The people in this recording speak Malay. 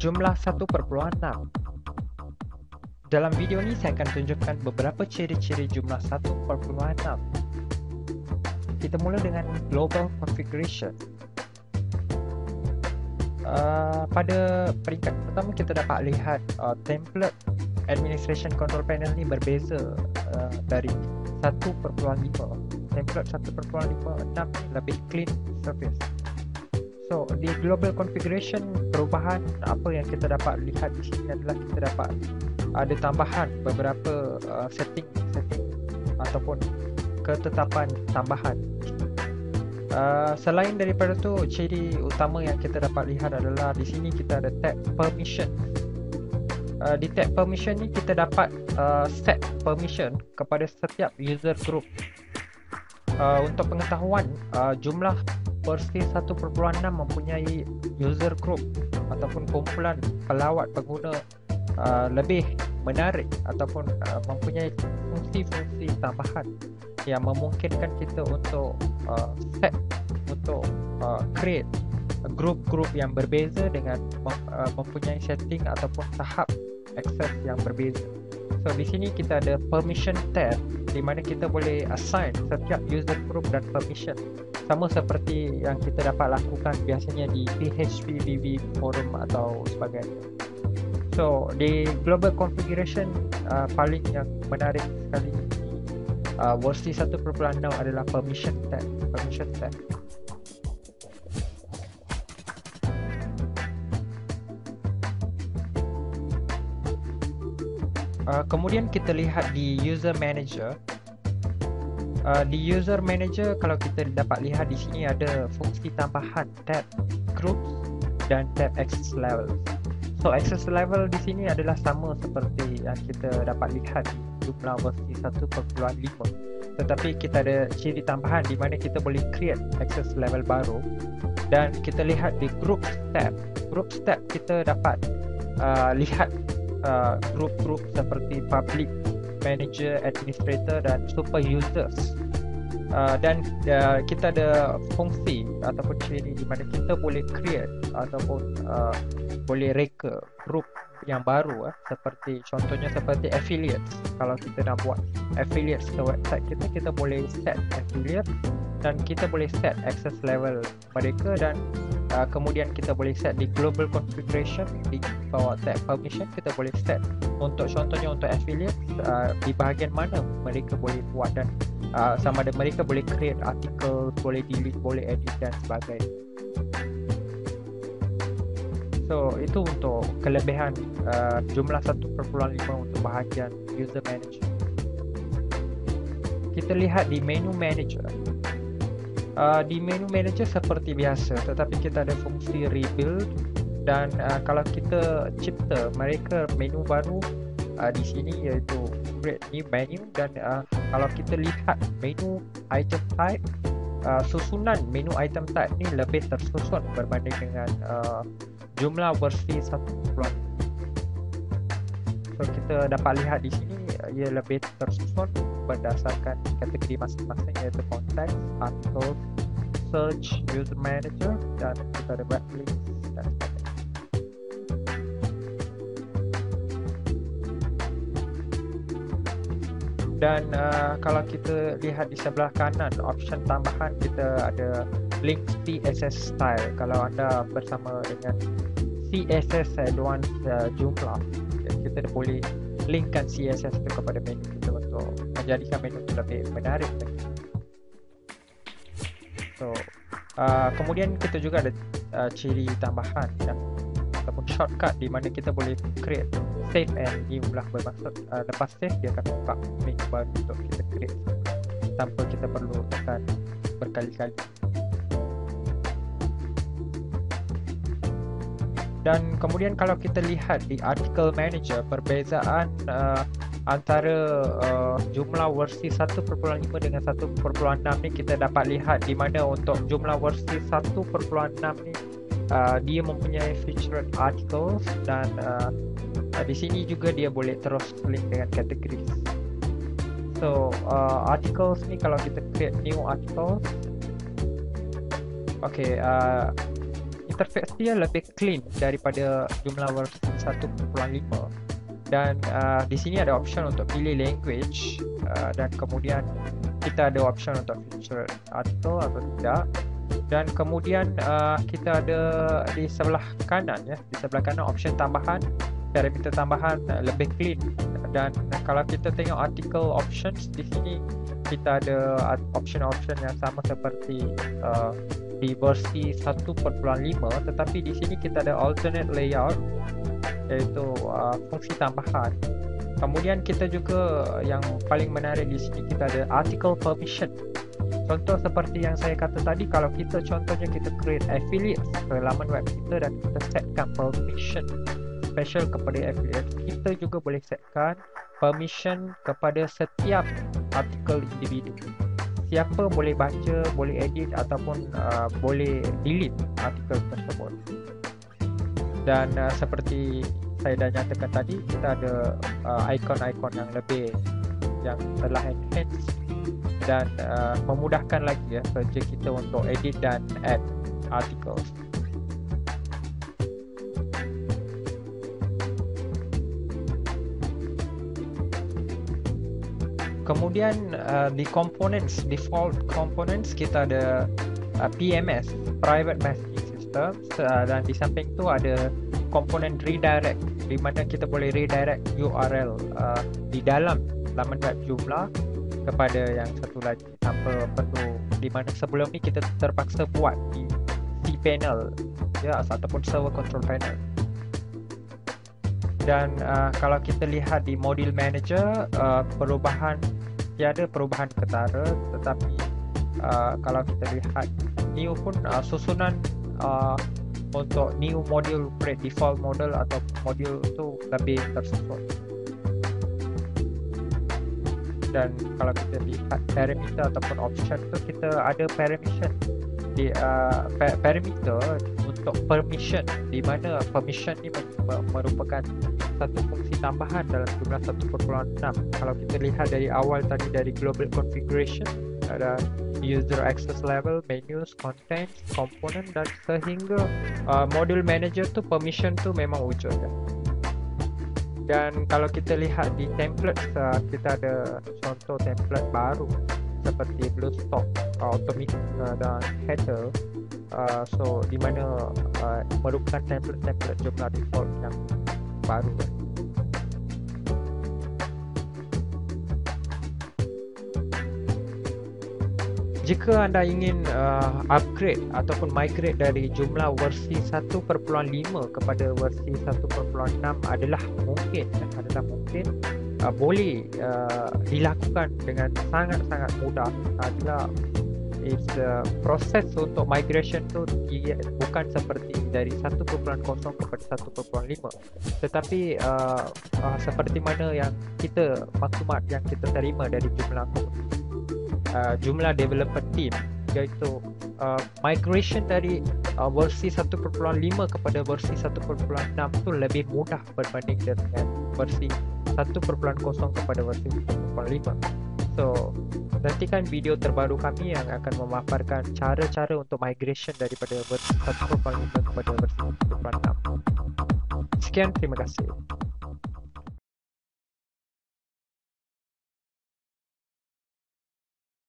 jumlah 1.6 dalam video ni saya akan tunjukkan beberapa ciri-ciri jumlah 1.6 kita mula dengan global configuration. Uh, pada peringkat pertama kita dapat lihat uh, template administration control panel ni berbeza uh, dari 1.5 template 1.56 ni lebih clean surface So di global configuration perubahan apa yang kita dapat lihat di sini adalah kita dapat ada tambahan beberapa uh, setting setting ataupun ketetapan tambahan. Uh, selain daripada tu ciri utama yang kita dapat lihat adalah di sini kita ada tab permission. Uh, di tab permission ni kita dapat uh, set permission kepada setiap user group. Uh, untuk pengetahuan uh, jumlah versi 1.6 mempunyai user group ataupun kumpulan pelawat pengguna uh, lebih menarik ataupun uh, mempunyai fungsi-fungsi tambahan yang memungkinkan kita untuk uh, set untuk uh, create grup-grup yang berbeza dengan uh, mempunyai setting ataupun tahap access yang berbeza. So di sini kita ada permission tab di mana kita boleh assign setiap user group dan permission sama seperti yang kita dapat lakukan biasanya di PHP VB forum atau sebagainya. So di global configuration uh, paling yang menarik sekali uh, versi 1.6 adalah permission tab. Permission tab. Uh, kemudian kita lihat di user manager. Uh, di user manager kalau kita dapat lihat di sini ada fungsi tambahan tab groups dan tab access level. So access level di sini adalah sama seperti yang kita dapat lihat jumlah versi 1.5 tetapi kita ada ciri tambahan di mana kita boleh create access level baru. Dan kita lihat di group tab. Group tab kita dapat uh, lihat uh, group-group seperti public manager, administrator dan super users. Uh, dan uh, kita ada fungsi ataupun ciri di mana kita boleh create ataupun uh, boleh reka group yang baru uh, seperti contohnya seperti affiliate kalau kita nak buat affiliate ke website kita kita boleh set affiliate dan kita boleh set access level mereka dan uh, kemudian kita boleh set di global configuration di bawah tab permission kita boleh set untuk contohnya untuk affiliate uh, di bahagian mana mereka boleh buat dan uh, sama ada mereka boleh create artikel boleh delete boleh edit dan sebagainya. So itu untuk kelebihan uh, jumlah 1.5 untuk bahagian user manager kita lihat di menu manager uh, di menu manager seperti biasa tetapi kita ada fungsi rebuild dan uh, kalau kita cipta mereka menu baru uh, di sini iaitu create new menu dan uh, kalau kita lihat menu item type uh, susunan menu item type ni lebih tersusun berbanding dengan uh, jumlah versi 1.0 so kita dapat lihat di sini ia lebih tersusun berdasarkan kategori masing-masing iaitu context, article, search, user manager dan kita ada web links dan sebagainya. Dan uh, kalau kita lihat di sebelah kanan option tambahan kita ada link CSS style. Kalau anda bersama dengan CSS advanced uh, jumlah, kita boleh linkkan CSS itu kepada menu kita untuk menjadikan menu itu lebih menarik. So, uh, kemudian kita juga ada uh, ciri tambahan yang ataupun shortcut di mana kita boleh create save and new lah bermaksud uh, lepas save dia akan buka menu baru untuk kita create tanpa kita perlu tekan berkali-kali dan kemudian kalau kita lihat di article manager perbezaan uh, antara uh, jumlah versi 1.5 dengan 1.6 ni kita dapat lihat di mana untuk jumlah versi 1.6 ni uh, dia mempunyai featured articles dan uh, uh, di sini juga dia boleh terus link dengan kategori. So uh, articles ni kalau kita create new articles, okay, uh, interface dia lebih clean daripada jumlah versi 1.5 dan uh, di sini ada option untuk pilih language uh, dan kemudian kita ada option untuk feature article atau tidak. Dan kemudian uh, kita ada di sebelah kanan ya di sebelah kanan option tambahan parameter tambahan uh, lebih clean. Dan uh, kalau kita tengok article options di sini kita ada option-option yang sama seperti uh, di versi 1.5 tetapi di sini kita ada alternate layout iaitu uh, fungsi tambahan. Kemudian kita juga yang paling menarik di sini kita ada article permission. Contoh seperti yang saya kata tadi kalau kita contohnya kita create affiliate ke laman web kita dan kita setkan permission special kepada affiliate, kita juga boleh setkan permission kepada setiap artikel individu. Siapa boleh baca, boleh edit ataupun uh, boleh delete artikel tersebut. Dan uh, seperti saya dah nyatakan tadi kita ada uh, ikon-ikon yang lebih yang telah enhance dan uh, memudahkan lagi ya kerja kita untuk edit dan add articles kemudian uh, di components default components kita ada uh, PMS private messaging system. Uh, dan di samping tu ada komponen redirect di mana kita boleh redirect URL uh, di dalam laman web jumlah kepada yang satu lagi. Tanpa perlu di mana sebelum ni kita terpaksa buat di cPanel ya ataupun server control panel. Dan uh, kalau kita lihat di module manager uh, perubahan tiada perubahan ketara tetapi uh, kalau kita lihat new pun uh, susunan uh, untuk new module create default model atau module tu lebih tersusun dan kalau kita lihat parameter ataupun option tu kita ada permission di uh, parameter untuk permission di mana permission ni merupakan satu fungsi tambahan dalam jumlah 1.6 kalau kita lihat dari awal tadi dari global configuration ada user access level, menus, content, component dan sehingga uh, module manager tu permission tu memang wujud ya. Dan kalau kita lihat di template uh, kita ada contoh template baru seperti Bluestock, uh, Automate uh, dan Header. Uh, so di mana uh, merupakan template-template jumlah default yang baru. Jika anda ingin uh, upgrade ataupun migrate dari jumlah versi 1.5 kepada versi 1.6 adalah mungkin adalah mungkin uh, boleh uh, dilakukan dengan sangat-sangat mudah. Adalah is uh, proses untuk migration tu dia bukan seperti dari 1.0 kepada 1.5 tetapi uh, uh, seperti mana yang kita maklumat yang kita terima dari jumlah uh, jumlah developer team iaitu uh, migration dari uh, versi 1.5 kepada versi 1.6 tu lebih mudah berbanding dengan versi 1.0 kepada versi 1.5 so nantikan video terbaru kami yang akan memaparkan cara-cara untuk migration daripada versi 1.5 kepada versi 1.6 sekian terima kasih